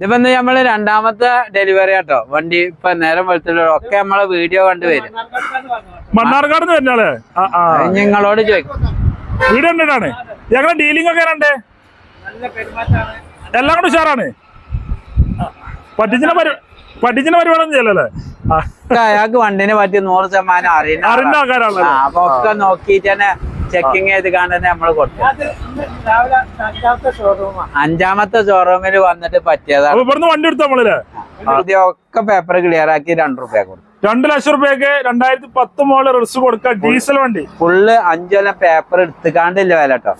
ഇതിപ്പോ ഇന്ന് നമ്മൾ രണ്ടാമത്തെ ഡെലിവറി ആട്ടോ. വണ്ടി ഇപ്പൊ നേരം വെളുത്തുള്ള ഒക്കെ നമ്മളെ വീഡിയോ കണ്ടുവരും മണ്ണാർക്കാട് തന്നെയാളെ ആ ആ. അത് നിങ്ങളോട് ചോദിക്കും. കണ്ടിട്ടാണ്? ഞങ്ങളെ ഡീലിംഗ് ഒക്കെ എല്ലാം കൂടെ ഉഷാറാണ്. പഠിച്ചിന് പറ്റിച്ചിന പരി പറ്റിച്ചിന പരിപാടി ചെയ്യല്ലേ അയാൾക്ക് വണ്ടിനെ പറ്റി നൂറ് ശതമാനം അറിയുന്ന അറിയുന്ന ആൾക്കാരാണ് അപ്പൊ ഒക്കെ നോക്കിയിട്ട് തന്നെ ചെക്കിങ് ചെയ്ത് കാണാൻ നമ്മൾ കൊടുക്കും അഞ്ചാമത്തെ ഷോറൂമിൽ വന്നിട്ട് പറ്റിയതാണ്. ഒക്കെ ഇവിടുന്ന് വണ്ടി എടുത്ത നമ്മളില്ലേ ഇതൊക്കെ പേപ്പർ ക്ലിയർ ആക്കി രണ്ടു റുപ്യ കൊടുക്കും രണ്ട് ലക്ഷം റുപ്യക്ക് രണ്ടായിരത്തി പത്ത് മോൾ റിസ് കൊടുക്ക ഡീസൽ വണ്ടി. ഫുള്ള് അഞ്ചല പേപ്പർ എടുത്തുകാണ്ടില്ല വില കേട്ടോ.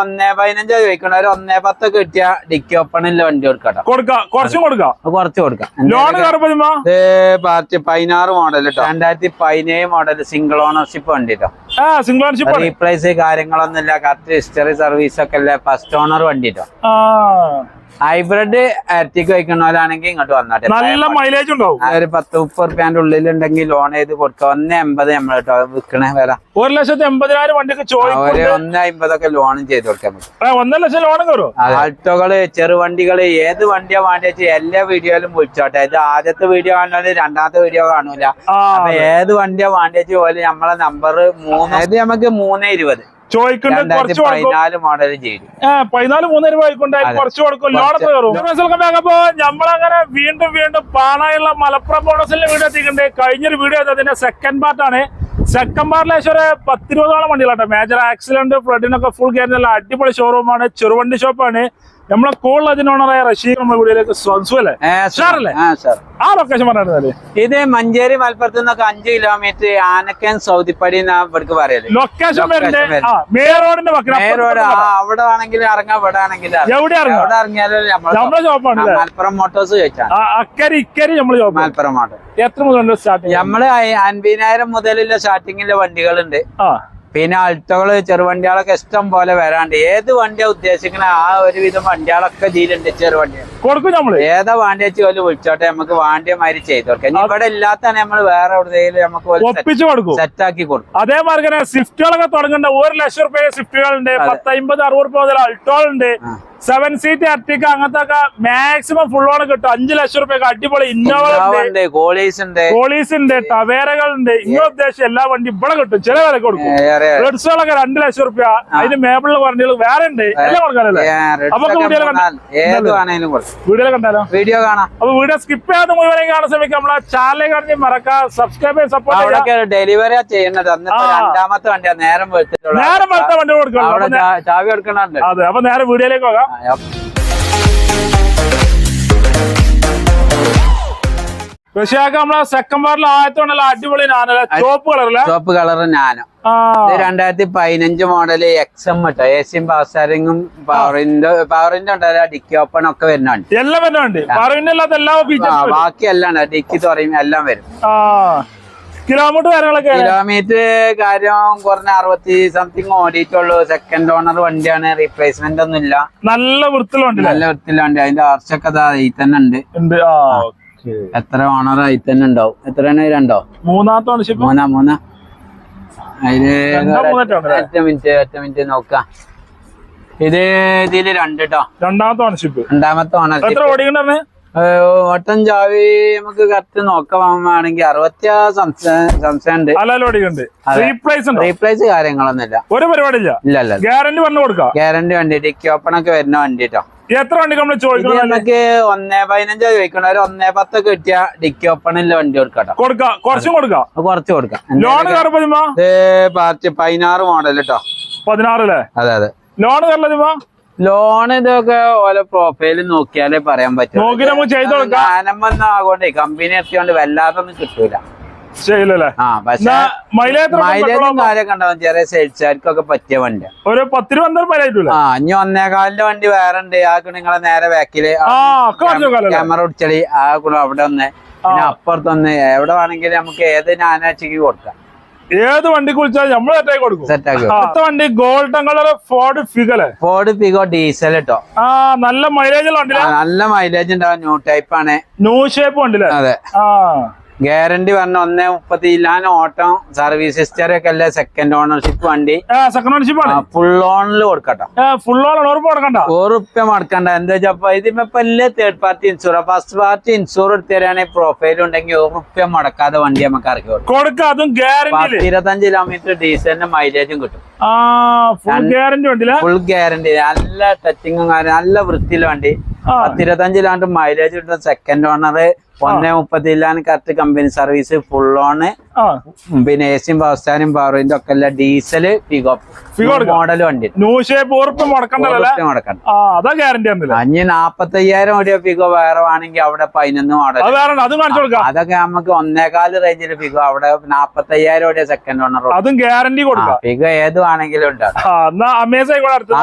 ഒന്നേ പതിനഞ്ചോ ചോദിക്കണ. ഒരു ഒന്നേ പത്ത് കിട്ടിയ ഡിക്കി ഓപ്പണില്ല വണ്ടി കൊടുക്കട്ടോ കൊടുക്കാം കുറച്ചും കൊടുക്കാം? കുറച്ച് കൊടുക്കാം. ലോൺ പാർട്ടി പതിനാറ് മോഡൽ കേട്ടോ രണ്ടായിരത്തി പതിനേഴ് മോഡൽ സിംഗിൾ ഓണർഷിപ്പ് വണ്ടി കേട്ടോ സിംഗിൾ ഓണർഷിപ്പ് റീപ്ലേസ് കാര്യങ്ങളൊന്നും ഇല്ല കറക്റ്റ് ഹിസ്റ്ററി സർവീസ് ഒക്കെ അല്ലേ? ഫസ്റ്റ് ഓണർ വണ്ടി കേട്ടോ ഹൈബ്രിഡ് ആറ്റിക്ക് വയ്ക്കുന്നവരാണെങ്കിൽ ഇങ്ങോട്ട് വന്നാട്ടെ നല്ല മൈലേജ് ഉണ്ടാവും. ഒരു പത്ത് മുപ്പത് റുപ്യാന്റെ ഉള്ളിലുണ്ടെങ്കിൽ ലോൺ ചെയ്ത് കൊടുക്കുക. ഒന്ന് എൺപത് നമ്മൾ കേട്ടോ വിൽക്കണേ വില. ഒരു ലക്ഷത്തി എൺപതിനായിരം വണ്ടിക്ക് ഒരു ഒന്ന് അമ്പതൊക്കെ ലോണും ചെയ്ത് കൊടുക്കാൻ പറ്റും. ഒന്നര ലക്ഷം ലോൺ കയറും. ആൾട്ടോകൾ ചെറുവണ്ടികൾ ഏത് വണ്ടിയാ വേണ്ടി വെച്ചാൽ എല്ലാ വീഡിയോയിലും വിളിച്ചോട്ടെ. ഇത് ആദ്യത്തെ വീഡിയോ കാണുന്നത് രണ്ടാമത്തെ വീഡിയോ കാണൂല. അപ്പൊ ഏത് വണ്ടിയാ വേണ്ടി വെച്ച് പോലെ നമ്മളെ നമ്പർ മൂന്ന് ഇത് നമുക്ക് മൂന്ന് ഇരുപത്. ചോദിക്കുന്നുണ്ട് കുറച്ച് പതിനാല് രൂപ. കുറച്ച് കൊടുക്കും. കയറും അപ്പൊ നമ്മളങ്ങനെ വീണ്ടും വീണ്ടും പാണായുള്ള മലപ്പുറം ബോണസിന്റെ വീഡിയോ എത്തിക്കണ്ടേ കഴിഞ്ഞൊരു വീഡിയോ അതിന്റെ സെക്കൻഡ് പാർട്ടാണ് സെക്കൻഡ് പാർട്ടിൽ ഏകദേശം ഒരു പത്തിരുപതോളം വണ്ടികളാട്ടോ മേജർ ആക്സിഡന്റ് ഫ്ലഡിനൊക്കെ ഫുൾ കയറി അടിപൊളി ഷോറൂമാണ് ചെറുവണ്ടി ഷോപ്പാണ് നമ്മളെ നമ്മുടെ വീഡിയോയിലേക്ക് സ്വന്തം അല്ലേ? ആ ലൊക്കേഷൻ ഇത് മഞ്ചേരി മലപ്പുറത്ത് നിന്നൊക്കെ അഞ്ച് കിലോമീറ്റർ ആനക്കൻ സൗദിപ്പടി ഇവർക്ക് പറയൽ. ലൊക്കേഷൻ അവിടെ ആണെങ്കിൽ ഇറങ്ങാം ഇവിടെ ആണെങ്കിൽ ഇറങ്ങിയാലും നമ്മളെ നമ്മളെ ഷോപ്പാണ് മലപ്പുറം മോട്ടോഴ്സ് ചോദിച്ചാൽ ആ അക്കരി ഇക്കരി നമ്മൾ ഷോപ്പ് മലപ്പുറം മോട്ടോർ എത്ര മുതൽ നമ്മൾ അൻപതിനായിരം മുതലുള്ള സ്റ്റാർട്ടിങ്ങിലെ വണ്ടികളുണ്ട്. ആ. പിന്നെ അൾട്ടോകൾ ചെറുവണ്ടികളൊക്കെ ഇഷ്ടം പോലെ വരാണ്ട്. ഏത് വണ്ടിയാ ഉദ്ദേശിക്കണ ആ ഒരു ഒരുവിധം വണ്ടികളൊക്കെ ഇതിലുണ്ട് ചെറുവണ്ടി കൊടുക്കും നമ്മൾ. ഏതാ വണ്ടി വെച്ച് പോലെ വിളിച്ചോട്ടെ നമുക്ക് വാണ്ടിയ മാതിരി ചെയ്ത് കൊടുക്കാം. ഇനി ഇവിടെ ഇല്ലാത്ത നമ്മൾ വേറെ എവിടെയെങ്കിലും നമുക്ക് സെറ്റ് ആക്കി കൊടുക്കും. അതേമാതിരി തന്നെ സ്വിഫ്റ്റുകളൊക്കെ തുടങ്ങേണ്ട ഒരു ലക്ഷം റുപ്യ സ്വിഫ്റ്റുകളുണ്ട് പത്ത് അമ്പത് അറുപത് റുപ്യ മുതൽ അൾട്ടോൾ ഉണ്ട് സെവൻ സീറ്റ് അർട്ടിക്ക അങ്ങനത്തെ ഒക്കെ മാക്സിമം ഫുൾ ഓൺ കിട്ടും. അഞ്ചു ലക്ഷം റുപ്യ അടിപൊളി ഇന്നോവ ഉണ്ട് ഉണ്ട് കോളീസ് ഉണ്ട് പോളീസ് ഉണ്ട് ടവേരകൾ ഉണ്ട് ഇങ്ങനെ ഉദ്ദേശിച്ച എല്ലാ വണ്ടി ഇവിടെ കിട്ടും. ചില വില കൊടുക്കും. റെഡ്സുകളൊക്കെ രണ്ട് ലക്ഷം റുപ്യ. അതിന് മേബിളിൽ വണ്ടികൾ വേറെ ഉണ്ട്. എല്ലാം കൊടുക്കാനല്ലേ അപ്പൊ വീഡിയോ കണ്ടാലോ? വീഡിയോ കാണാം. അപ്പൊ വീഡിയോ സ്കിപ്പ് ചെയ്യാതെ മുഴുവൻ കാണാൻ ശ്രമിക്കാം നമ്മളെ ചാനലിൽ കാണി മറക്കാം. സബ്സ്ക്രൈബ് ചെയ്ത് സപ്പോർട്ട് ഡെലിവറി ചെയ്യുന്നത്. രണ്ടാമത്തെ വണ്ടിയാണ് നേരം നേരം വണ്ടി കൊടുക്കണം അതെ അപ്പൊ നേരെ വീഡിയോയിലേക്ക് ചാവി എടുക്കണുണ്ട് അതെ അപ്പൊ നേരെ വീഡിയോയിലേക്ക് പോകാം റഷ്യാക്ക് നമ്മളെ സെക്കൻഡ് പാർട്ടിൽ അടിപൊളി നാനല്ല ചോപ്പ് കളറല്ല ചുവപ്പ് കളർ നാനോ. രണ്ടായിരത്തി പതിനഞ്ച് മോഡൽ എക്സ് എം കേട്ടോ ഏഷ്യൻ പവർ സ്റ്റാരിങ്ങും പവറിന്റെ പവറിന്റെ ഉണ്ടല്ലോ ഡിക്കി ഓപ്പൺ ഒക്കെ വരുന്നുണ്ട്. എല്ലാം വരുന്നുണ്ട്. ബാക്കി എല്ലാം ഡിക്കി തുറയും എല്ലാം വരും. കിലോമീറ്റർ കാര്യങ്ങളൊക്കെ കിലോമീറ്റർ കാര്യം കുറഞ്ഞ അറുപത്തി സംതിങ് ഓടിയിട്ടുള്ളൂ. സെക്കൻഡ് ഓണർ വണ്ടിയാണ്. റീപ്ലേസ്മെന്റ് ഒന്നും ഇല്ല. നല്ല വൃത്തിലുണ്ട് നല്ല വൃത്തിയുള്ള വണ്ടി. അതിന്റെ ആർച്ചൊക്കെ ദാ തന്നെ ഉണ്ട്. എത്ര ഓണർ ആയി തന്നെ ഉണ്ടാവും. എത്രയാണ് രണ്ടോ? മൂന്നാമത്തെ ഓണർഷിപ്പ് മൂന്നാ മൂന്നാ. അതിൽ ഒറ്റ മിനിറ്റ് ഒറ്റ മിനിറ്റ് നോക്കാം. ഇത് ഇതിൽ രണ്ട് കേട്ടോ രണ്ടാമത്തെ ഓണർഷിപ്പ് രണ്ടാമത്തെ ഓണർഷിപ്പ് എത്ര ഓടിക്കണ്ടേ ഓട്ടം ചാവി നമുക്ക് കറക്റ്റ് നോക്കാണെങ്കിൽ അറുപത്തിയാറ് അറുപത്തി. റീപ്ലേസ് കാര്യങ്ങളൊന്നുമില്ല. ഒരു ഇല്ല ഗ്യാരണ്ടി പറഞ്ഞു കൊടുക്കാം? ഗ്യാരണ്ടി വണ്ടി ഡിക്കി ഓപ്പൺ ഒക്കെ വരുന്ന വണ്ടി എത്ര വണ്ടി നമ്മൾ നമുക്ക് ഒന്നേ പതിനഞ്ചോ ചോദിക്കണ ഒരു ഒന്നേ പത്തൊക്കെ കിട്ടിയ ഡിക്കി ഓപ്പണിൽ വണ്ടി കൊടുക്കാം കൊടുക്കാം. കുറച്ചും കൊടുക്കാം? കുറച്ച് കൊടുക്കാം. ലോൺ പാർട്ടി പതിനാറ് മോഡൽ കേട്ടോ പതിനാറല്ലേ അതെ അതെ. ലോൺ കയറില്ല ലോൺ ഇതൊക്കെ ഓരോ പ്രൊഫൈൽ നോക്കിയാലേ പറയാൻ പറ്റും. കൊടുക്കാം. ആനമ്പൊന്നും കമ്പനി എത്തിയോണ്ട് വല്ലാത്തൊന്നും കിട്ടൂല. മൈലേജ് കാര്യമൊക്കെ ഉണ്ടാവും. ചെറിയ സെയിൽസുകാർക്കൊക്കെ പറ്റിയ വണ്ടി. ഒരു പത്തിരുപന്തരം മൈലേജ് ആ ഇനി ഒന്നേകാലിന്റെ വണ്ടി വേറെ ഉണ്ട്. ആ നിങ്ങളെ നേരെ ബാക്കിൽ ക്യാമറ ഉടിച്ചടി ആ കൂടെ അവിടെ ഒന്ന്. പിന്നെ അപ്പുറത്തൊന്ന് എവിടെ വേണമെങ്കിലും നമുക്ക് ഏത് ഞാനാഴ്ചക്ക് കൊടുക്കാം. ഏത് വണ്ടി വിളിച്ചാലും നമ്മൾ സെറ്റാക്കി കൊടുക്കും. സെറ്റ് ആക്കി അടുത്ത വണ്ടി golden colour Ford Figo Ford Figo diesel കേട്ടോ ആ നല്ല മൈലേജ് ഉള്ള വണ്ടിയില്ല നല്ല മൈലേജ് ഉണ്ടാവും ന്യൂ ടൈപ്പ് ആണ്. ന്യൂ ഷേപ്പ് വണ്ടിയില്ലേ അതെ. ആ. ഗ്യാരണ്ടി പറഞ്ഞ ഒന്നേ മുപ്പത്തി ഞാൻ ഓട്ടം സർവീസ് ഹിസ്റ്ററി ഒക്കെ അല്ലേ? സെക്കൻഡ് ഓണർഷിപ്പ് വണ്ടി. സെക്കൻഡ് ഓണർഷിപ്പ് ഫുൾ ഓണിൽ കൊടുക്കട്ടോ. ഫുൾ ഓൺ കൊടുക്കണ്ട. ഉറപ്പ് മടക്കണ്ട. എന്താ വെച്ചപ്പോ ഇതിപ്പോ എല്ലാ third party insure first party insure എടുത്തരാണെങ്കിൽ profile ഉണ്ടെങ്കിൽ ഉറപ്പ് മടക്കാതെ വണ്ടി നമുക്ക് ഇറക്കി കൊടുക്കും. അതും പത്ത് ഇരുപത്തഞ്ച് കിലോമീറ്റർ ഡീസലിന് മൈലേജും കിട്ടും. ഫുൾ ഗ്യാരണ്ടി ഫുൾ ഗ്യാരണ്ടി നല്ല ടച്ചിങ്ങും കാര്യം നല്ല വൃത്തിയിലെ വണ്ടി. ആ. പത്തിരുപത്തഞ്ച് കിലോമീറ്റർ മൈലേജ് കിട്ടുന്ന സെക്കൻഡ് ഓണർ ഒന്നേ മുപ്പത്തിലാണ് correct company service full on പിന്നെ എ സിയും പവർസ്റ്റാനും പവറിന്റെ ഒക്കെ അല്ല ഡീസൽ മോഡൽ വണ്ടി. ന്യൂ ഷേപ്പ് അയ്യായിരം അഞ്ഞ് ഓടിയ ഫിഗോ വേറെ വേണമെങ്കിൽ അവിടെ പതിനൊന്ന് മോഡൽ അതൊക്കെ നമുക്ക് ഒന്നേകാൽ റേഞ്ചിൽ ഫിഗോ അവിടെ നാപ്പത്തയ്യായിരം ഓടിയ സെക്കൻഡ് ഓണർ അതും ഗ്യാരണ്ടി കൊടുക്കാം. ഫിഗോ ഏത് വേണമെങ്കിലും ഉണ്ടാകും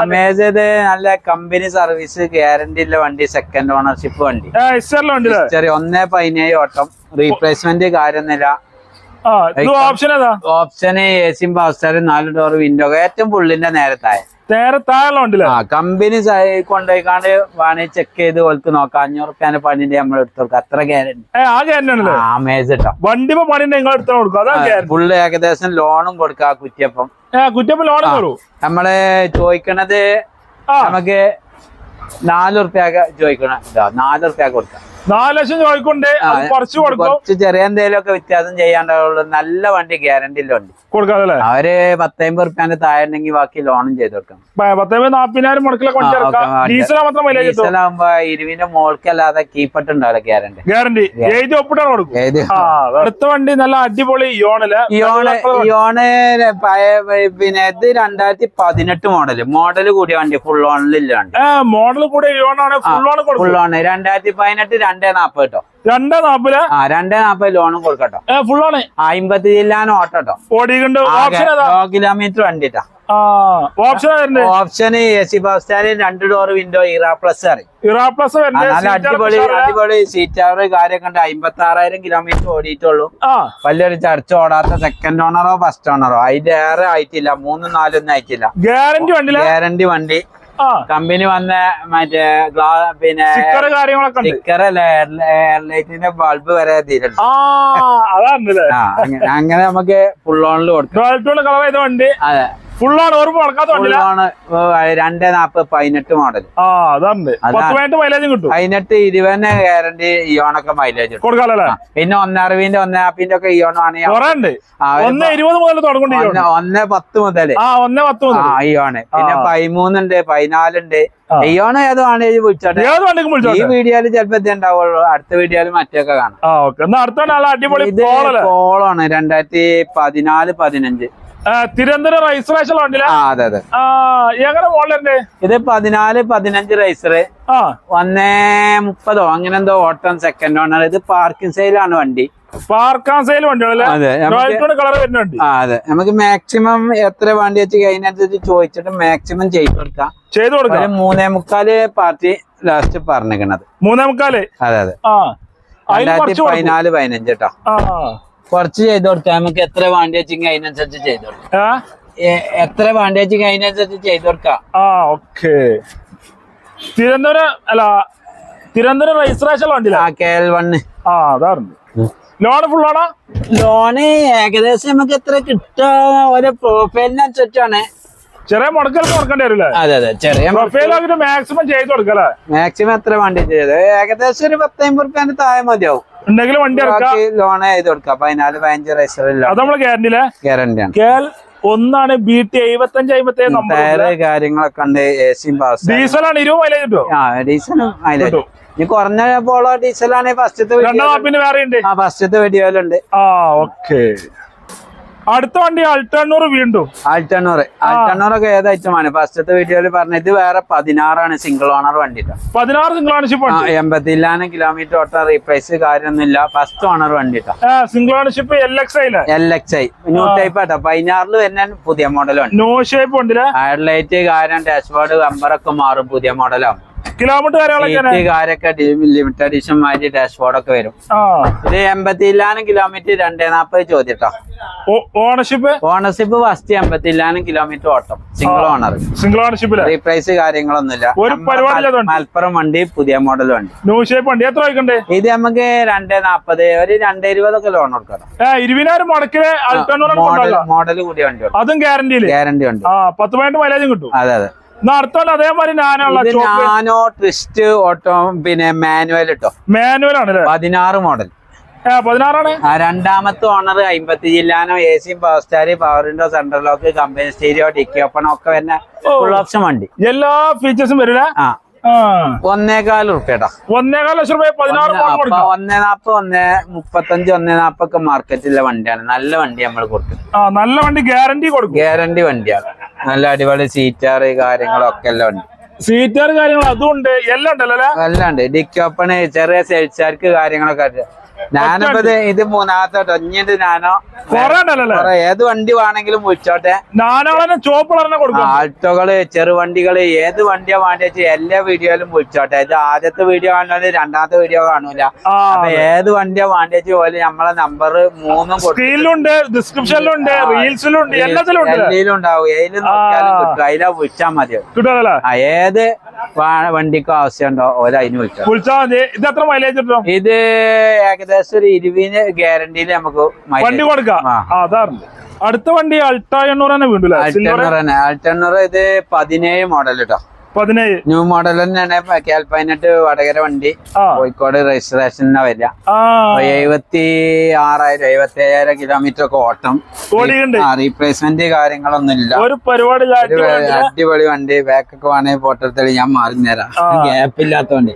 അമേസ് നല്ല കമ്പനി സർവീസ് ഗ്യാരണ്ടി ഉള്ള വണ്ടി. സെക്കൻഡ് ഓണർഷിപ്പ് വണ്ടി. ഹിസ്റ്ററി ഒന്നേ പതിനേഴ് ഓട്ടം. റീപ്ലേസ്മെന്റ് കാര്യമൊന്നുമില്ല. ഓപ്ഷൻ എ സിയും നാല് ഡോർ വിൻഡോ ഏറ്റവും പുള്ളിന്റെ നേരത്തായ. കമ്പനി കൊണ്ടുപോയിക്കാണ്ട് വേണമെങ്കിൽ ചെക്ക് ചെയ്ത് ഓൾക്ക് നോക്കാം. അഞ്ഞൂറ് റുപ്യാന്റെ പണിന്റെ നമ്മൾ എടുത്തു കൊടുക്കാം അത്ര ഗ്യാരണ്ടി ആ വണ്ടി പണി നിങ്ങൾ കൊടുക്കും. പുള്ളി ഏകദേശം ലോണും കൊടുക്കാം കുറ്റിയപ്പം. കുറ്റിയപ്പം ലോണും ലോൺ നമ്മൾ ചോദിക്കണത് നമുക്ക് നാല് റുപ്യാക്ക് ചോദിക്കണം നാല് റുപ്യാക്ക് കൊടുക്കാം. നാല് ലക്ഷം ചോദിക്കൊണ്ട് കുറച്ച് കൊടുക്കും. കുറച്ച് ചെറിയ എന്തെങ്കിലും ഒക്കെ വ്യത്യാസം ചെയ്യാണ്ടുള്ളൂ നല്ല വണ്ടി ഗ്യാരണ്ടിയിലുണ്ട് കൊടുക്കാതല്ലേ? അവർ പത്തമ്പത് റുപ്യാന്റെ താഴെ ഉണ്ടെങ്കിൽ ബാക്കി ലോണും ചെയ്ത് കൊടുക്കണം. പത്തേ നാപ്പതിനായിരം ഡീസലാകുമ്പോ ഇരുവിന്റെ മോൾക്കല്ലാതെ കീപ്പട്ട് ഉണ്ടാവില്ല ഗ്യാരണ്ടി ഗ്യാരണ്ടി എഴുതി ഒപ്പിട്ടാണ് കൊടുക്കും? അടുത്ത വണ്ടി നല്ല അടിപൊളി യോണിൽ. യോണ് പിന്നെ ഇത് രണ്ടായിരത്തി പതിനെട്ട് മോഡൽ മോഡൽ കൂടിയ വണ്ടി ഫുൾ ഓണിലില്ല വണ്ടി. മോഡൽ കൂടിയ യോണാണ് ഫുൾ ഓൺ ഫുൾ ഓണ് രണ്ടായിരത്തി പതിനെട്ട് രണ്ടേ നാപ്പത് കേട്ടോ രണ്ടേ നാപ്പത് ആ രണ്ടേ നാപ്പത് ലോണും കൊടുക്കട്ടോ. ഫുൾ ആണ്? അമ്പത്തി ജില്ലാൻ ഓട്ടോ ഏതാ? Kilometre വണ്ടിട്ടാ. Option option A C bus stand രണ്ട് door window Era plus Era plus നല്ല അടിപൊളി അടിപൊളി സീറ്റ് അവർ കാര്യമൊക്കെ ഉണ്ട്. അമ്പത്തി ആറായിരം കിലോമീറ്റർ ഓടിയിട്ടുള്ളൂ വലിയൊരു ചർച്ച ഓടാത്ത സെക്കൻഡ് ഓണറോ ഫസ്റ്റ് ഓണറോ അതിന്റെ ഏറെ ആയിട്ടില്ല. മൂന്നും നാലൊന്നും ആയിട്ടില്ല. ഗ്യാരണ്ടി വണ്ടി ഗ്യാരണ്ടി വണ്ടി. കമ്പനി വന്ന മറ്റേ ഗ്ലാസ് പിന്നെ കാര്യങ്ങളൊക്കെ സ്റ്റിക്കർ അല്ല എയർലൈറ്റിന്റെ ബൾബ് വരെ എത്തിയിട്ടുണ്ട് അങ്ങനെ നമുക്ക് ഫുൾ ഓണിൽ കൊടുക്കാം. വണ്ടി അതെ. ഫുൾ ആണ് ഓർമ്മ വണ്ടിയില്ല ഓൺ രണ്ടേ നാപ്പത് പതിനെട്ട് മോഡൽ ആ അതാണ് മൈലേജും കിട്ടും. പതിനെട്ട് ഇരുപതിന് ഗ്യാരണ്ടി ഇയോണൊക്കെ മൈലേജ് കൊടുക്കാലോ കൊടുക്കാല്ലേ പിന്നെ ഒന്നറിവിന്റെ ഒന്നാപ്പിന്റെ ഒക്കെ ഇയോൺ. ആണെങ്കിൽ ഒന്ന് ഇരുപത് മുതൽ തുടങ്ങുന്നുണ്ട് ഒന്ന് പത്ത് ഒന്ന് മുതൽ ഇയോണ്. പിന്നെ. പതിമൂന്നുണ്ട് പതിനാലുണ്ട്. ഇയോണ് ഏത് വേണേലും വിളിച്ചോട്ടെ. ഈ വീഡിയോയിൽ വീഡിയോയിൽ ചിലപ്പോ ഉണ്ടാവുള്ളൂ. അടുത്ത വീഡിയോയിൽ മറ്റൊക്കെ കാണാം. ഇത് കോളാണ് രണ്ടായിരത്തി പതിനാല് പതിനഞ്ച്. തിരുവനന്തപുരം രജിസ്ട്രേഷൻ ആ എങ്ങനെ മോഡലുണ്ട് ഇത് പതിനാല് പതിനഞ്ച് ആ. ഒന്നേ മുപ്പതോ അങ്ങനെ എന്തോ ഓട്ടം സെക്കൻഡ് ഓണർ ഇത് പാർക്കിംഗ് സെയിലാണ് വണ്ടി. പാർക്കിംഗ് സെയിൽ വണ്ടികളല്ലേ അതെ നമുക്ക് മാക്സിമം എത്ര വണ്ടി വെച്ച് കഴിഞ്ഞനുസരിച്ച് ചോദിച്ചിട്ട് മാക്സിമം ചെയ്തു കൊടുക്കാം. ചെയ്തു കൊടുക്കാം. മൂന്നേ മുക്കാൽ പാർട്ടി ലാസ്റ്റ് പറഞ്ഞിരിക്കണത്. മൂന്നേ മുക്കാൽ? അതെ അതെ. രണ്ടായിരത്തി പതിനാല് പതിനഞ്ച് കേട്ടോ കുറച്ച് ചെയ്ത് കൊടുക്കാം നമുക്ക് എത്ര വാണ്ടി വെച്ചെങ്കിൽ അതിനനുസരിച്ച് ചെയ്ത് കൊടുക്കാം. എത്ര വാണ്ടി വെച്ചെങ്കിൽ അതിനനുസരിച്ച് ചെയ്ത് കൊടുക്കാം. ആ ഓക്കെ. തിരുവനന്തപുരം അല്ല തിരുവനന്തപുരം രജിസ്ട്രേഷൻ വണ്ടിയില്ല ആ കെ എൽ വണ്ണ് ആ അതാറുണ്ട് ലോണ് ഫുൾ ആണോ? ലോണ് ഏകദേശം നമുക്ക് എത്ര കിട്ടുക ഓരോ പ്രൊഫൈലിനനുസരിച്ചാണ് ചെറിയ മുടക്കൽ കൊടുക്കേണ്ടി വരില്ലേ? അതെ അതെ. ചെറിയ മാക്സിമം ചെയ്ത് കൊടുക്കല്ലേ മാക്സിമം എത്ര വണ്ടി ചെയ്ത്? ഏകദേശം ഒരു പത്തമ്പത് റുപ്യാന്റെ താഴെ മതിയാവും. ഉണ്ടെങ്കിൽ വണ്ടി ലോൺ ചെയ്ത് കൊടുക്കാം. പതിനാല് പതിനഞ്ച് റൈസറില്ല അത് നമ്മളെ ഗ്യാരണ്ടിയിലെ ഒന്നാണ് ബി ടി അമ്പത്തി ടയറ് കാര്യങ്ങളൊക്കെ ഉണ്ട് എ സിയും പാസ് ഡീസലാണ് ഇരുപത് മൈലേജ് കിട്ടുമോ ആ ഡീസലും മൈലേജ് കിട്ടും. ഇനി കുറഞ്ഞ പോളോ ഡീസലാണ് ഫസ്റ്റത്തെ വേറെ ഉണ്ട് ആ ഫസ്റ്റത്തെ വെടിയോലുണ്ട് ആ ഓക്കെ അടുത്ത വണ്ടി അൾട്ടണ്ണൂർ വീണ്ടും. അൾട്ടണ്ണൂറ് ആൾട്ടണ്ണൂറൊക്കെ ഏത് ഐറ്റമാണ് ഫസ്റ്റത്തെ വീഡിയോയിൽ പറഞ്ഞ ഇത് വേറെ പതിനാറാണ് സിംഗിൾ ഓണർ വണ്ടി. പതിനാറ് സിംഗിൾ ഓണർഷിപ്പ് എൺപത്തിലാണ് കിലോമീറ്റർ ഓട്ടം റീപ്ലേസ് കാര്യമൊന്നുമില്ല. ഫസ്റ്റ് ഓണർ വണ്ടി single ownership L X I L X I new type auto. പതിനാറിൽ വരുന്ന പുതിയ മോഡലുണ്ട് നോ ഷേപ്പ് ഉണ്ട് ഹെഡ്ലൈറ്റ് കാര്യം ഡാഷ്ബോർഡ് ബമ്പറൊക്കെ മാറും പുതിയ മോഡലാവും കിലോമീറ്റർ കാര്യങ്ങളൊക്കെ ലിമിറ്റഡ് എഡിഷൻ മാറ്റി ഡാഷ്ബോർഡ് ഒക്കെ വരും. ഇത് എൺപത്തിലാനും കിലോമീറ്റർ രണ്ടേ നാപ്പത് ചോദ്യട്ടോ. ഓണർഷിപ്പ് ഓണർഷിപ്പ് ഫസ്റ്റ് എൺപത്തിലാനും കിലോമീറ്റർ ഓട്ടം. സിംഗിൾ ഓണർ സിംഗിൾ ഓണർഷിപ്പിൽ റീപ്രൈസ് കാര്യങ്ങളൊന്നുമില്ല. ഒരു പരിപാടി. മലപ്പുറം വണ്ടി പുതിയ മോഡൽ വണ്ടി. ന്യൂ ഷേപ്പ് വണ്ടി. എത്ര വയ്ക്കണ്ടേ ഇത് നമുക്ക് രണ്ടേ നാപ്പത് ഒരു രണ്ടേ ഇരുപതൊക്കെ ലോൺ കൊടുക്കണം. ഇരുപതിനായിരം മുടക്കിൽ മോഡൽ കൂടിയ വണ്ടി അതും ഗ്യാരണ്ടി ഗ്യാരണ്ടി ഉണ്ട് പത്ത് പതിനെട്ട് മൈലേജും കിട്ടും. അതെ അതെ. അടുത്തോണ്ട് അതേമാതിരി നാനോ ട്വിസ്റ്റ് ഓട്ടോ പിന്നെ മാനുവൽ ഇട്ടോ. മാനുവൽ ആണ് പതിനാറ് മോഡൽ. പതിനാറാണ്? രണ്ടാമത്തെ ഓണർ അമ്പത്തി ജില്ലാനോ എ സിയും power star power window central lock company stereo dickey open ഒക്കെ വരുന്ന ഫുൾ ഓപ്ഷൻ വണ്ടി. എല്ലാ ഫീച്ചേഴ്സും വരില്ല ആ ആ. ഒന്നേകാൽ റുപ്യട്ടോ ഒന്നേകാൽ ലക്ഷം രൂപ പതിനാറ് ഒന്നേ നാപ്പ് ഒന്നേ മുപ്പത്തഞ്ച് ഒന്നേ നാപ്പൊക്കെ മാർക്കറ്റിലെ വണ്ടിയാണ്. നല്ല വണ്ടി നമ്മൾ കൊടുക്കും. നല്ല വണ്ടി ഗ്യാരണ്ടി കൊടുക്കും. ഗ്യാരണ്ടി വണ്ടിയാണ്. നല്ല അടിപൊളി സീറ്റാർ കാര്യങ്ങളൊക്കെ എല്ലാം ഉണ്ട് സീറ്റാർ കാര്യങ്ങൾ അതും ഉണ്ട് എല്ലാം ഉണ്ടല്ലോ എല്ലാം ഉണ്ട്. ഡിക്കി ചെറിയ സെൽസാർക്ക് കാര്യങ്ങളൊക്കെ ഞാനിപ്പോ ഇത് മൂന്നാമത്തെ കേട്ടോ. ഇഞ്ഞിട്ട് ഞാനോ കൊറേ ഏത് വണ്ടി വേണമെങ്കിലും വിളിച്ചോട്ടെ. ആൾട്ടോകൾ ചെറുവണ്ടികൾ ഏത് വണ്ടിയാ വേണ്ടി എല്ലാ വീഡിയോയിലും വിളിച്ചോട്ടെ. ഇത് ആദ്യത്തെ വീഡിയോ കാണുന്നത് രണ്ടാമത്തെ വീഡിയോ കാണൂല. അപ്പൊ ഏത് വണ്ടിയാ വേണ്ടി പോലെ നമ്മളെ നമ്പർ മൂന്നും സ്ക്രീനിലുണ്ട് ഡിസ്ക്രിപ്ഷനിലുണ്ട് റീൽസിലുണ്ട് എല്ലാത്തിലും ഉണ്ടാവും ഏതിലും നോക്കിയാലും കിട്ടും. അതിലാ വിളിച്ചാൽ മതി. ഏത് വണ്ടിക്കും ആവശ്യമുണ്ടോ? ഓരോ അതിന് വിളിച്ചോ വിളിച്ചാൽ മതി. ഇത് എത്ര മൈലേജ് കിട്ടും? ഇത് ഏകദേശം ഒരു ഇരുപതിന് ഗ്യാരണ്ടിയിൽ നമുക്ക് വണ്ടി കൊടുക്കാം. അതാറുണ്ട് അടുത്ത വണ്ടി അൾട്ടാ എണ്ണൂറ് തന്നെ വീണ്ടു ആൾട്ടർണർ തന്നെ. ഇത് പതിനേഴ് മോഡൽ കേട്ടോ പതിനേഴ്. ന്യൂ മോഡൽ തന്നെയാണ്. കേൽ പതിനെട്ട് വടകര വണ്ടി. കോഴിക്കോട് രജിസ്ട്രേഷനാ വരിക. എഴുപത്തി ആറായിരം എഴുപത്തി അയ്യായിരം കിലോമീറ്റർ ഒക്കെ ഓട്ടം. റീപ്ലേസ്മെന്റ് കാര്യങ്ങളൊന്നും ഇല്ല ഒരു പരിപാടി അടിപൊളി വണ്ടി. ബാക്കൊക്കെ വേണമെങ്കിൽ പോട്ടത്തിൽ ഞാൻ മാറി നേരാം ഗ്യാപ്പ് ഇല്ലാത്ത വണ്ടി.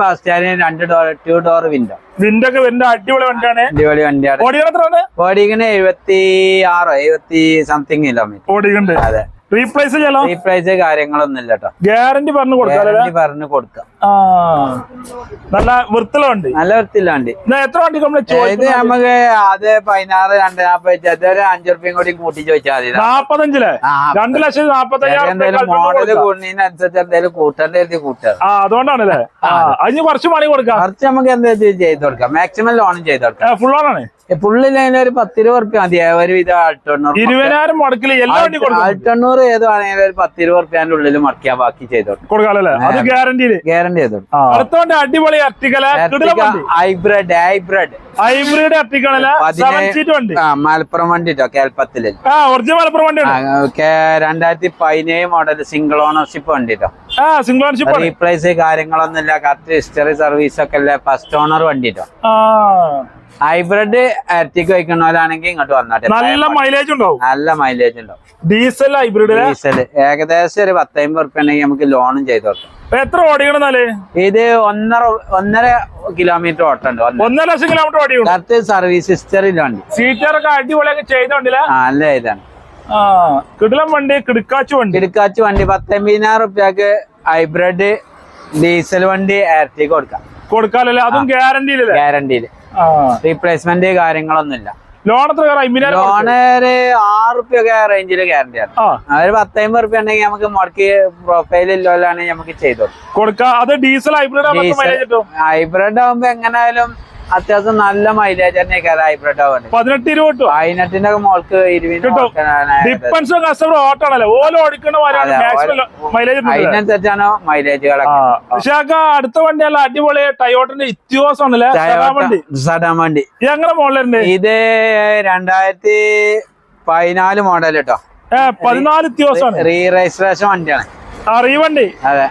ഫാസ്റ്റാരിനും രണ്ട് door two door window window ഒക്കെ വരുന്ന അടിപൊളി വണ്ടിയാണ്. അടിപൊളി വണ്ടിയാണ്. ഓടിക്കുന്ന എഴുപത്തി ആറോ എഴുപത്തി സംതിങ് കിലോമീറ്റർ ഓടിക്കണ്ട്. അതെ. റീപ്ലേസ് റീപ്രൈസ് കാര്യങ്ങളൊന്നും ഇല്ല കേട്ടോ ഗ്യാരണ്ടി പറഞ്ഞു കൊടുക്കാം പറഞ്ഞു കൊടുക്കാം. നല്ല വൃത്തിലുണ്ട് വണ്ടി. നല്ല വണ്ടി. ഇത് എത്ര വണ്ടി ഇത് നമുക്ക് അത് പതിനാറ് രണ്ട് നാപ്പത് അതൊരു അഞ്ചു റുപ്യം കൂടി കൂട്ടി ചോദിച്ചാൽ മതി. നാപ്പത്തഞ്ചിലെ? രണ്ടു ലക്ഷം ലക്ഷത്തി നാപ്പത്തയ്യായിരം എന്തായാലും മോഡൽ കൂടുന്നതിനനുസരിച്ച് എന്തായാലും കൂട്ടേണ്ട എഴുതി കൂട്ടുക. അതുകൊണ്ടാണല്ലേ? അതിന് കുറച്ച് പണി കൊടുക്കാം. കുറച്ച് നമുക്ക് എന്താ ചെയ്ത് കൊടുക്കാം. മാക്സിമം ലോണും ചെയ്ത് കൊടുക്കാം. ഫുൾ ലോണാണ് പുള്ളിൽ ഒരു പത്തിരുപത് റുപ്യ മതി. ഒരുവിധ ആൾട്ടണ്ണൂർ ഇരുപതിനായിരം കൊടുക്കാം. ആൾട്ടണ്ണൂർ ഏത് വേണമെങ്കിലും ഒരു പത്തിരുപത് റുപ്യാന്റെ ഉള്ളിൽ മറക്കിയാ ബാക്കി ചെയ്ത് കൊടുക്കാം. കൊടുക്കാമല്ലേ അത് ഗ്യാരണ്ടിയിൽ ഗ്യാരണ്ടി കൊടുക്കാം അടിപൊളി അർട്ടിക്കല ഹൈബ്രിഡ് ഹൈബ്രിഡ് ഹൈബ്രിഡ് ആ മലപ്പുറം വണ്ടി കേട്ടോ കേൽപ്പത്തിൽ ആ ഒറിജിനൽ മലപ്പുറം വണ്ടി രണ്ടായിരത്തി പതിനേഴ് മോഡൽ സിംഗിൾ ഓണർഷിപ്പ് വണ്ടി കേട്ടോ സിംഗിൾ ഓണർഷിപ്പ് ആണ്. റീപ്ലേസ് കാര്യങ്ങളൊന്നും ഇല്ല. കറക്റ്റ് ഹിസ്റ്ററി സർവീസ് ഒക്കെ അല്ലേ ഫസ്റ്റ് ഓണർ വണ്ടിട്ടോ. ഹൈബ്രിഡ് ആറ്റിക് വയ്ക്കുന്നവരാണെങ്കിൽ ഇങ്ങോട്ട് വന്നാട്ടെ. നല്ല മൈലേജ് ഉണ്ടാവും. നല്ല മൈലേജ് ഉണ്ടാവും. ഡീസൽ ഹൈബ്രിഡ് ഡീസൽ ഏകദേശം ഒരു പത്തമ്പത് റുപ്യ ഉണ്ടെങ്കിൽ നമുക്ക് ലോണും ചെയ്തു കൊടുക്കാം. എത്ര ഓടിക്കണെന്നാൽ ഇത് ഒന്നര ഒന്നര കിലോമീറ്റർ ഓട്ടുണ്ട് ഒന്നര. ലക്ഷം കിലോമീറ്റർ ഓടിക്കും കറക്റ്റ് സർവീസ് വണ്ടി? സീറ്ററൊക്കെ അടിപൊളിയൊക്കെ ചെയ്തോണ്ടില്ല? നല്ല ഇതാണ്. കിടിലം വണ്ടി കിടുക്കാച്ചു വണ്ടി. കിടക്കാച്ച് വണ്ടി പത്തൊമ്പതിനായിരം റുപ്യക്ക് ഹൈബ്രിഡ് ഡീസൽ വണ്ടി ഇരട്ടിക്ക് കൊടുക്കാം. കൊടുക്കാല്ലേ അതും ഗ്യാരണ്ടി ഗ്യാരണ്ടി റീപ്ലേസ്മെന്റ് കാര്യങ്ങളൊന്നുമില്ല. ലോൺ എത്ര ലോണ് ഒരു ആറ് റുപ്യൊക്കെ റേഞ്ചിൽ ഗ്യാരണ്ടിയാണ് ആ. ഒരു പത്തമ്പത് റുപ്യ ഉണ്ടെങ്കിൽ നമുക്ക് മുടക്കി പ്രൊഫൈൽ ഇല്ലോലാണെങ്കിൽ നമുക്ക് ചെയ്തു കൊടുക്കാം. കൊടുക്കാം അത് ഡീസൽ ഹൈബ്രിഡ് ഹൈബ്രിഡ് ആകുമ്പോ എങ്ങനെയായാലും അത്യാവശ്യം നല്ല മൈലേജ് തന്നെ ഹൈബ്രിഡ് ആവുന്നത് പതിനെട്ട് ഇരുപത് പതിനെട്ടിന്റെ മോൾക്ക്. കൊടുക്കാനാണ് കസ്റ്റമർ അതിനനുസരിച്ചാണ് മൈലേജുകളൊക്കെ അടുത്ത വണ്ടിയല്ല അടിപൊളി ടയോട്ടിന്റെ ഇത്യോസ് ആണല്ലേ സെഡാൻ വണ്ടി. വണ്ടി. ഇത് എങ്ങനെ മോഡലുണ്ട്? ഇത് രണ്ടായിരത്തി പതിനാല് മോഡൽ കേട്ടോ പതിനാല് റീ രജിസ്ട്രേഷൻ വണ്ടിയാണ്. വണ്ടി അതെ.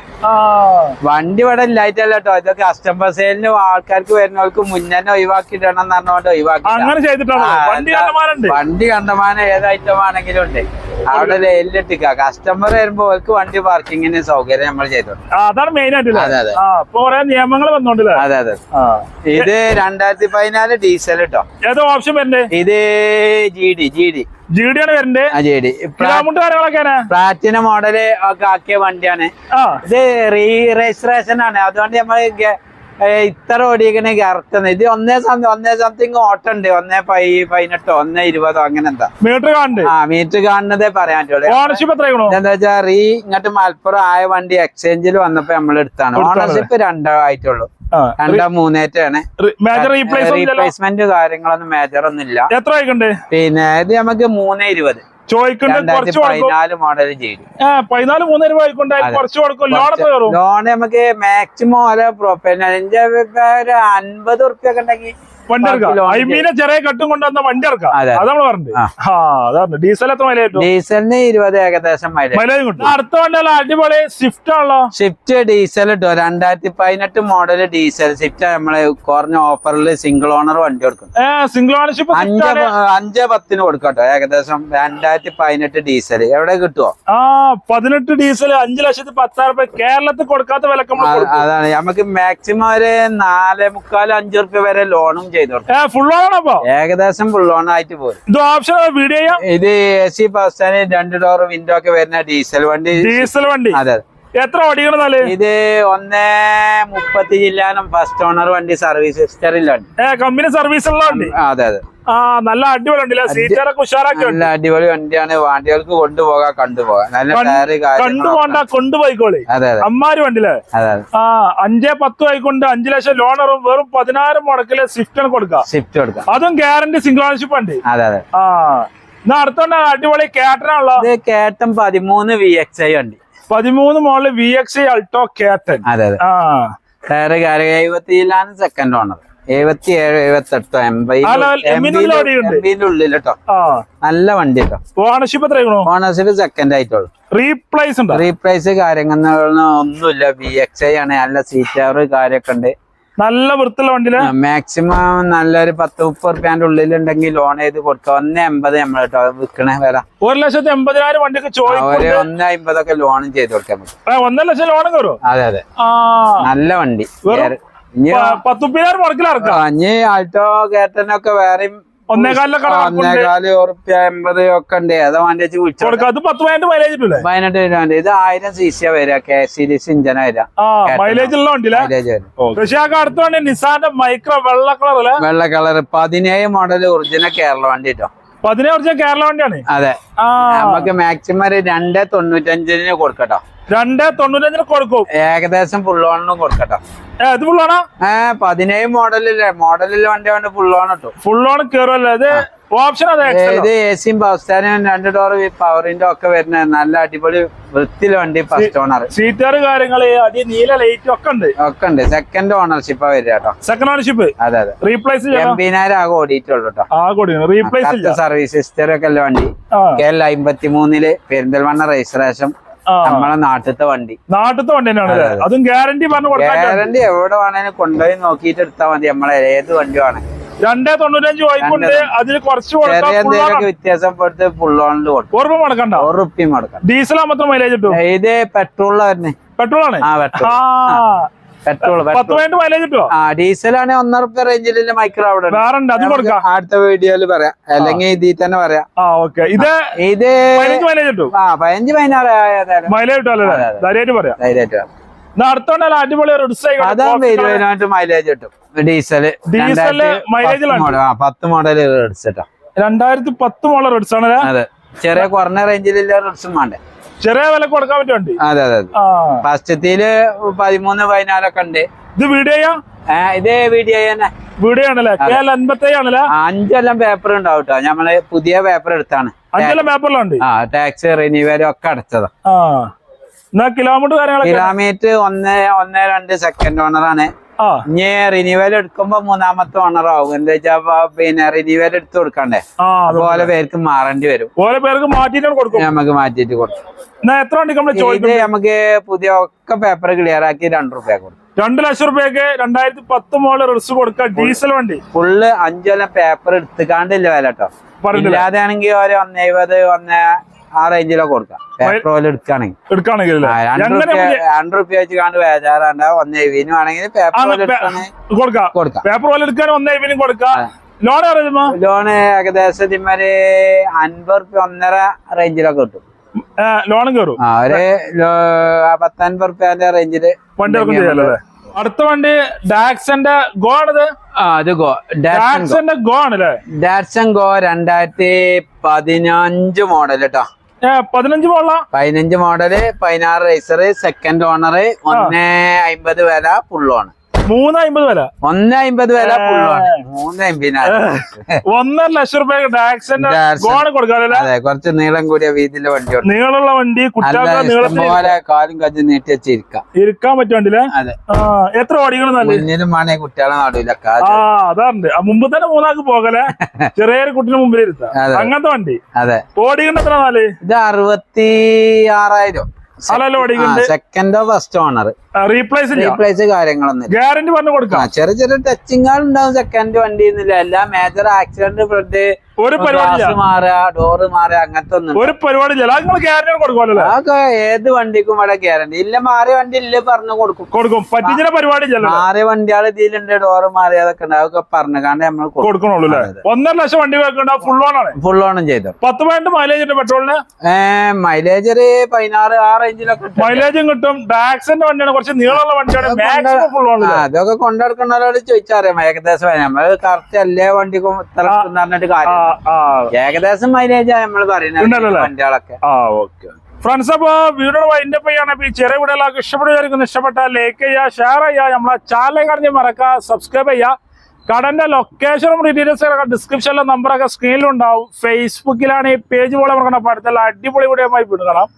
വണ്ടി ഇവിടെ ഇല്ലായിട്ടല്ല കേട്ടോ ഇത് കസ്റ്റമർ സെയിലിന് ആൾക്കാർക്ക് വരുന്നവർക്ക് മുന്നേ ഒഴിവാക്കിയിടണം എന്ന് പറഞ്ഞുകൊണ്ട് ഒഴിവാക്കി അങ്ങനെ ചെയ്തിട്ടാണ്? വണ്ടി കണ്ടമാനം ഏത് ഐറ്റം ആണെങ്കിലും ഉണ്ട്. അവിടെ ലൈനിലിട്ടിക്ക കസ്റ്റമർ വരുമ്പോ അവർക്ക് വണ്ടി പാർക്കിങ്ങിന് സൗകര്യം നമ്മൾ ചെയ്തിട്ടുണ്ട് അതാണ് മെയിൻ അതെ അതെ. നിയമങ്ങൾ വന്നോണ്ടല്ലേ അതെ അതെ. ഇത് രണ്ടായിരത്തി പതിനാല് ഡീസൽ കേട്ടോ ഏതോ ഓപ്ഷൻ വരണ്ടേ? ഇത് G D G D Platina model ഒക്കെ ആക്കിയ വണ്ടിയാണ്. ഇത് റീ രജിസ്ട്രേഷൻ ആണ്. അതുകൊണ്ട് നമ്മൾ ഇത്ര ഓടിക്കണ കറക്റ്റ് ഇത് ഒന്നേ ഒന്നേ സംതിങ് ഓട്ടുണ്ട് ഒന്നേ പൈ പതിനെട്ടോ ഒന്നേ ഇരുപതോ അങ്ങനെ എന്താ. മീറ്റർ കാണണ്ട്. ആ മീറ്റർ കാണുന്നതേ പറയാൻ എന്താ വെച്ചാ റീ ഇങ്ങോട്ട് മലപ്പുറം ആയ വണ്ടി എക്സ്ചേഞ്ചിൽ വന്നപ്പോ നമ്മൾ എടുത്താണ് എടുത്താണ്. ഓണർഷിപ്പ് രണ്ടോ ആയിട്ടുള്ളൂ രണ്ടോ മൂന്നേറ്റാണ് റീപ്ലേസ്മെന്റ് കാര്യങ്ങളൊന്നും മേജർ ഒന്നും ഇല്ല എത്ര ആയിക്കണ്ട് പിന്നെ ഇത് നമുക്ക് മൂന്നേ ഇരുപത്. പതിനാല് മോഡൽ ചെയ്തു പതിനാല് മൂന്ന് രൂപ ലോൺ നമുക്ക് മാക്സിമം ഓരോ പ്രൊഫൈൽ അതിന്റെ ഒരു അൻപത് ഉറുപ്പ്യ ഒക്കെ ഉണ്ടെങ്കിൽ വണ്ടി ഇറക്കാം ചെറിയ കെട്ടും കൊണ്ടുവന്ന വണ്ടി ഇറക്കാം അത്. നമ്മൾ പറഞ്ഞത്. ആ. അതാണ് ഡീസൽ എത്ര മൈലേജ് ഡീസലിന് ഇരുപത് ഏകദേശം മൈലേജ് കിട്ടും. അടുത്ത വണ്ടിയല്ല അടിപൊളി സ്വിഫ്റ്റ് ആണല്ലോ. സ്വിഫ്റ്റ് ഡീസൽ ഇട്ടോ? രണ്ടായിരത്തി പതിനെട്ട് മോഡൽ ഡീസൽ സ്വിഫ്റ്റ് നമ്മൾ കുറഞ്ഞ ഓഫറിൽ സിംഗിൾ ഓണർ വണ്ടി കൊടുക്കും. സിംഗിൾ ഓണർഷിപ്പ് അഞ്ച് അഞ്ച് പത്തിന് കൊടുക്കട്ടോ ഏകദേശം രണ്ടായിരത്തി പതിനെട്ട് ഡീസൽ എവിടെ കിട്ടുമോ ആ പതിനെട്ട് ഡീസൽ അഞ്ചു ലക്ഷത്തി പത്തായിരം രൂപ കേരളത്തിൽ കൊടുക്കാത്ത വിലക്ക് കൊടുക്കും. അതാണ്. നമുക്ക് മാക്സിമം ഒരു നാല് മുക്കാൽ അഞ്ചു റുപ്യ വരെ ലോണും ചെയ്തു ഫുൾ ഓൺ അപ്പൊ? ഏകദേശം ഫുൾ ഓൺ ആയിട്ട് പോയി ഇത് ഓപ്ഷൻ വീഡിയോ ഇത് എ സി ബസ് സ്റ്റാൻഡ് രണ്ട് ഡോർ വിൻഡോ ഒക്കെ വരുന്ന ഡീസൽ വണ്ടി. ഡീസൽ വണ്ടി. അതെ. എത്ര ഓടിക്കണതാൽ ഇത് ഒന്നേ മുപ്പത്തി ജില്ലാനും ഫസ്റ്റ് ഓണർ വണ്ടി സർവീസ് കമ്പനി സർവീസ് ഉള്ള വണ്ടി? അതെ അതെ. ആ നല്ല അടിപൊളി നല്ല അടിപൊളി വണ്ടിയാണ്. വണ്ടികൾക്ക് കൊണ്ടുപോകാം കണ്ടുപോകാം. നല്ല ടയറ് കണ്ടുപോണ്ട കൊണ്ടുപോയിക്കോളി. അമ്മാര് അതെ ആ അഞ്ചേ പത്ത് ആയിക്കൊണ്ട് അഞ്ചു ലക്ഷം ലോണറും വെറും പതിനായിരം മുടക്കിൽ സ്വിഫ്റ്റ് കൊടുക്കാം. സ്വിഫ്റ്റ് കൊടുക്കാം. അതും ഗ്യാരണ്ടി സിംഗിൾ ഓണർഷിപ്പ് ഉണ്ട് അതെ അതെ. ആ. എന്നാ അടുത്തോണ്ട് അടിപൊളി കേട്ടനാണല്ലോ കേട്ടം പതിമൂന്ന് വി എക്സ് ഐ വണ്ടി. പതിമൂന്ന് മോളിൽ വി എക്സ് അൾട്ടോ കേട്ടൻ അതെ അതെ. ടയറ് കാര്യം എഴുപത്തിയിലാണ് സെക്കൻഡ് ഓണർ എഴുപത്തി ഏഴ് എഴുപത്തി എട്ടോ. എംബിന്റെ ഉള്ളിൽ കേട്ടോ നല്ല വണ്ടി കേട്ടോ ഓണർഷിപ്പ് ഓണർഷിപ്പ് സെക്കൻഡ് ആയിട്ടുള്ളൂ. റീപ്ലേസ് റീപ്ലേസ് കാര്യങ്ങളൊന്നും ഒന്നുമില്ല. ബി എക്സ് ഐ ആണ്. നല്ല സീറ്റാർ കാര്യമൊക്കെ ഉണ്ട്. നല്ല വൃത്തിയുള്ള വണ്ടിയിൽ? മാക്സിമം നല്ലൊരു പത്ത് മുപ്പത് റുപ്യാന്റെ ഉള്ളിലുണ്ടെങ്കിൽ ലോൺ ചെയ്ത് കൊടുക്കാം ഒന്ന് എൺപത് നമ്മൾ കേട്ടോ വിൽക്കണേ വില. ഒരു ലക്ഷത്തി എൺപതിനായിരം ചോദിക്കും ഒരു ഒന്ന് അമ്പതൊക്കെ ലോണും ചെയ്ത് കൊടുക്കാൻ പറ്റും. ഒന്നര ലക്ഷം ലോൺ കയറും അതെ അതെ. നല്ല വണ്ടി. പത്തുപ്പിനായിരം വേറെ- ഇനി ആൾട്ടോ കേട്ടനൊക്കെ വേറെയും. ഒന്നേകാൽ എൺപത് ഒക്കെ ഉണ്ട്. വിളിച്ചോ പതിനെട്ട് രൂപ ഇത് ആയിരം സി സി വരിക. കെ സീരീസ് ഇഞ്ചന വരിക. ആ മൈലേജ് ഉള്ള വണ്ടിയിലെ? മൈലേജ് വരും പക്ഷെ ആ അടുത്ത വണ്ടി നിസാന്റെ മൈക്രോ വെള്ള കളർ വെള്ള കളർ പതിനേഴ് മോഡൽ ഒറിജിനൽ കേരള വണ്ടി കേട്ടോ പതിനേഴ് ഒറിജിനൽ കേരള വണ്ടിയാണ്? അതെ. നമുക്ക് മാക്സിമം രണ്ട് തൊണ്ണൂറ്റഞ്ചിന് കൊടുക്കട്ടോ രണ്ട് തൊണ്ണൂറ്റഞ്ചിന് കൊടുക്കും. ഏകദേശം ഫുൾ ഓണിനും കൊടുക്കട്ടോ. ഇത് ഫുള്ളാണോ ഏഹ് പതിനേഴ് മോഡലില്ലേ മോഡലിൽ വണ്ടി കൊണ്ട് കിട്ടും. ഫുൾ ഓൺ കയറുമല്ലോ ഇത് ഓപ്ഷൻ ഇത് എ സിയും പവർ സ്റ്റാൻഡും രണ്ട് ഡോർ പവറിന്റെ ഒക്കെ വരുന്ന നല്ല അടിപൊളി വൃത്തി വണ്ടി ഫസ്റ്റ് ഓണർ സീറ്റർ കാര്യങ്ങൾ അടി നീല ലൈറ്റ് ഒക്കെ ഉണ്ട്. ഒക്കെ ഉണ്ട്. സെക്കൻഡ് ഓണർഷിപ്പാ വരിക കേട്ടോ. സെക്കൻഡ് ഓണർഷിപ്പ് അതെ അതെ. റീപ്ലേസ് എൺപതിനായിരം ആകെ ഓടിയിട്ടുള്ളൂ കേട്ടോ. റീപ്ലേസ് സർവീസ് ഹിസ്റ്ററി ഒക്കെ ഉള്ള വണ്ടി. കെ എൽ അമ്പത്തി മൂന്നിൽ പെരിന്തൽമണ്ണ രജിസ്ട്രേഷൻ നമ്മളെ നാട്ടിലത്തെ വണ്ടി. നാട്ടിലത്തെ വണ്ടി തന്നെയാണ്? അതെ, ഗ്യാരണ്ടി പറഞ്ഞു ഗ്യാരണ്ടി എവിടെ വേണേലും കൊണ്ടുപോയി നോക്കിയിട്ട് എടുത്താൽ മതി. നമ്മളെ ഏത് വണ്ടി വേണേ രണ്ടേ തൊണ്ണൂറ്റഞ്ച് അതിന് കുറച്ച്. വ്യത്യാസം ഓർമ്മ മുടക്കണ്ട? ഡീസൽ മാത്രം മൈലേജ് കിട്ടും? ഇത് പെട്രോളിലാണ് വരുന്നത് പെട്രോൾ ആണ്? ആ പെട്രോൾ ആ. പെട്രോൾ പത്ത് പെട്രോൾ പതിനെട്ട് മൈലേജ് കിട്ടുമോ ആ ഡീസലാണെങ്കിൽ ഒന്നര റുപ്യ മൈക്രോ അവിടെ അടുത്ത വീഡിയോയിൽ പറയാം. അല്ലെങ്കിൽ ഇതിൽ തന്നെ പറയാം. ആ ഓക്കെ ഇത് ഇത് പതിനഞ്ച് ആ പതിനാറ് അടിപൊളി റിഡ്സ് മൈലേജ് കിട്ടും. ഡീസൽ ഡീസൽ മൈലേജ് പത്ത് മോഡൽ എടുത്തിട്ടോ രണ്ടായിരത്തി പത്ത് മോഡൽ റെഡ്സ് ആണ് അതെ. ചെറിയ കുറഞ്ഞ റേഞ്ചിലുള്ള റെഡ്സും വേണ്ടേ? ചെറിയ വില കൊടുക്കാൻ പറ്റും അതെ അതെ ഫസ്റ്റത്തിൽ പതിമൂന്ന് പതിനാലൊക്കെ ഉണ്ട്. ഇത് വീഡിയോ ഇത് വീഡിയോ തന്നെ. വീഡിയോ ആണല്ലേ അൻപത്തി അഞ്ചെല്ലാം പേപ്പർ ഉണ്ടാവും കേട്ടോ നമ്മൾ പുതിയ പേപ്പർ എടുത്താണ്. അഞ്ചെല്ലാം പേപ്പറിലുണ്ട് ആ ടാക്സ് റിന്യൂവലും ഒക്കെ അടച്ചതാ. കിലോമീറ്റർ കിലോമീറ്റർ ഒന്ന് ഒന്ന് രണ്ട് സെക്കൻഡ് ഓണറാണ് ഇനി റിന്യൂവൽ എടുക്കുമ്പോ മൂന്നാമത്തെ ഓണർ ആവും. എന്താ വെച്ചാ പിന്നെ റിന്യൂവൽ എടുത്ത് കൊടുക്കണ്ടേ? അതുപോലെ പേർക്ക് മാറേണ്ടി വരും. ഓരോ പേർക്ക് മാറ്റിട്ട് കൊടുക്കും. നമുക്ക് മാറ്റിട്ട് കൊടുക്കും. എത്ര വണ്ടി നമ്മൾ ഇത് ചോദിക്കും? നമുക്ക് പുതിയ ഒക്കെ പേപ്പർ ക്ലിയർ ആക്കി രണ്ടു റുപ്യ കൊടുക്കും. രണ്ട് ലക്ഷം റുപ്യക്ക് രണ്ടായിരത്തി പത്ത് മോളെ റിസ് കൊടുക്കുക ഡീസൽ വണ്ടി. ഫുള്ള് അഞ്ചൊല്ലം പേപ്പർ എടുത്തുകാണ്ടില്ല വില കേട്ടോ. ഇല്ലാതെ ആണെങ്കിൽ ഒരു ഒന്ന് ഒന്നേ ഒന്ന് ആ റേഞ്ചിലോ കൊടുക്കാം. എടുക്കാണെങ്കിൽ എടുക്കാണെങ്കിൽ എടുക്കുകയാണെങ്കിൽ രണ്ട് റുപ്യ വെച്ച് കാണ്ട് ബേജാറാണ്ട. ഒന്ന് എവിനും ആണെങ്കിൽ പേപ്പർ കൊടുക്കാം. പോലെ എടുക്കാൻ ഒന്ന് ഇവനും കൊടുക്കാം. ലോൺ ലോണ് ഏകദേശം ഇമ്മര് അൻപത് റുപ്യ ഒന്നര റേഞ്ചിലൊക്കെ കിട്ടും. ലോണും കയറും ഒരു പത്തൻപത് റുപ്യന്റെ റേഞ്ചിൽ വണ്ടി അടുത്ത വണ്ടി ഡാക്സന്റെ ഗോ ആണത്? ആ അത് ഗോ ഡാക്സന്റെ ഗോ ആണല്ലേ? ഡാക്സൺ ഗോ രണ്ടായിരത്തി പതിനഞ്ച് മോഡൽ കേട്ടോ പതിനഞ്ച് മോഡല പതിനഞ്ച് മോഡൽ പതിനാറ് റേസർ സെക്കൻഡ് ഓണർ ഒന്ന് അമ്പത് വില ഫുള്ളോണ് മൂന്ന് അമ്പത് വില ഒന്ന് അമ്പത് വില മൂന്ന് ഒന്നര ലക്ഷം റുപ്യ കൊടുക്കാറില്ല അതെ കുറച്ച് നീളം കൂടിയ വീതിയിലെ വണ്ടി നീളമുള്ള വണ്ടി കാലും കഞ്ഞി നീട്ടി വെച്ചിരിക്കാം ഇരിക്കാൻ പറ്റും വണ്ടിയിലെ? അതെ. എത്ര ഓടിക്കണം മുന്നിലും വേണേ കുട്ടികളെ നടുവില്ല അതാണ്ട് മുമ്പ് തന്നെ മൂന്നാക്ക് പോകലെ ചെറിയൊരു കുട്ടിന് മുമ്പിൽ ഇരുത്താം. അങ്ങനത്തെ വണ്ടി? അതെ. ഓടിക്കണ്ട എത്ര നാല്? ഇത് അറുപത്തി ആറായിരം സെക്കൻഡോ ഫസ്റ്റ് ഓണർ റീപ്ലേസ് റീപ്ലേസ് കാര്യങ്ങളൊന്നും ഗ്യാരണ്ടി പറഞ്ഞു കൊടുക്കാം. ചെറിയ ചെറിയ ടച്ചിങ്ങുകൾ ഉണ്ടാവും സെക്കൻഡ് വണ്ടി എല്ലാ മേജർ ആക്സിഡന്റ് ഫ്രണ്ട് ഒരു പരിപാടി മാറുക ഡോറ് മാറുക അങ്ങനത്തെ ഒന്നും ഒരു പരിപാടി അതൊക്കെ ഏത് വണ്ടിക്കും ഇവിടെ ഗ്യാരണ്ടി ഇല്ല മാറിയ വണ്ടി ഇല്ല പറഞ്ഞു കൊടുക്കും. കൊടുക്കും. പറ്റിച്ചിന്റെ പരിപാടി മാറിയ വണ്ടികൾ ഇതിലുണ്ട് ഡോറ് മാറിയതൊക്കെ ഉണ്ട്. അതൊക്കെ പറഞ്ഞു കാരണം നമ്മൾ കൊടുക്കണുള്ളൂ ഒന്നര ലക്ഷം വണ്ടി ഫുൾ ഓൺ ആണ്. ഫുൾ ഓണും ചെയ്തു. പത്ത് പോയിന്റ് മൈലേജ് ഉണ്ട് പെട്രോളിന് ഏഹ് മൈലേജ് ഒരു പതിനാറ് ആ റേഞ്ചിലൊക്കെ. മൈലേജും കിട്ടും. ഡാക്സിന്റെ വണ്ടിയാണ് കുറച്ച് നീളമുള്ള വണ്ടിയാണ്. ഫുൾ ഓൺ അതൊക്കെ കൊണ്ടെടുക്കുന്നവരോട് ചോദിച്ചറിയാം. ഏകദേശം നമ്മൾ കറക്റ്റ് എല്ലാ വണ്ടിക്കും ഇത്ര ആ. കിട്ടും എന്ന് പറഞ്ഞിട്ട് കാര്യം ഏകദേശം മൈലേജ് നമ്മൾ പറയുന്നത്. അല്ലേ? വണ്ടികളൊക്കെ. ആ ഓക്കെ ഫ്രണ്ട്സ് അപ്പൊ വീഡിയോ വൈൻഡ് അപ്പ് ചെയ്യാണ് അപ്പൊ ഈ ചെറിയ വീടുകളൊക്കെ ഇഷ്ടപ്പെടുക ഇഷ്ടപ്പെട്ട ലൈക്ക് ചെയ്യുക ഷെയർ ചെയ്യുക. നമ്മളെ ചാനൽ കറിഞ്ഞ് മറക്കുക സബ്സ്ക്രൈബ് ചെയ്യുക. കടന്റെ ലൊക്കേഷനും ഡീറ്റെയിൽസ് ഒക്കെ ഡിസ്ക്രിപ്ഷനിലെ നമ്പറൊക്കെ സ്ക്രീനിലുണ്ടാവും ഫേസ്ബുക്കിലാണ് ഈ പേജ് പോലെ മറക്കണം അടുത്തുള്ള അടിപൊളി വീഡിയോ വീണ്ടും കാണാം.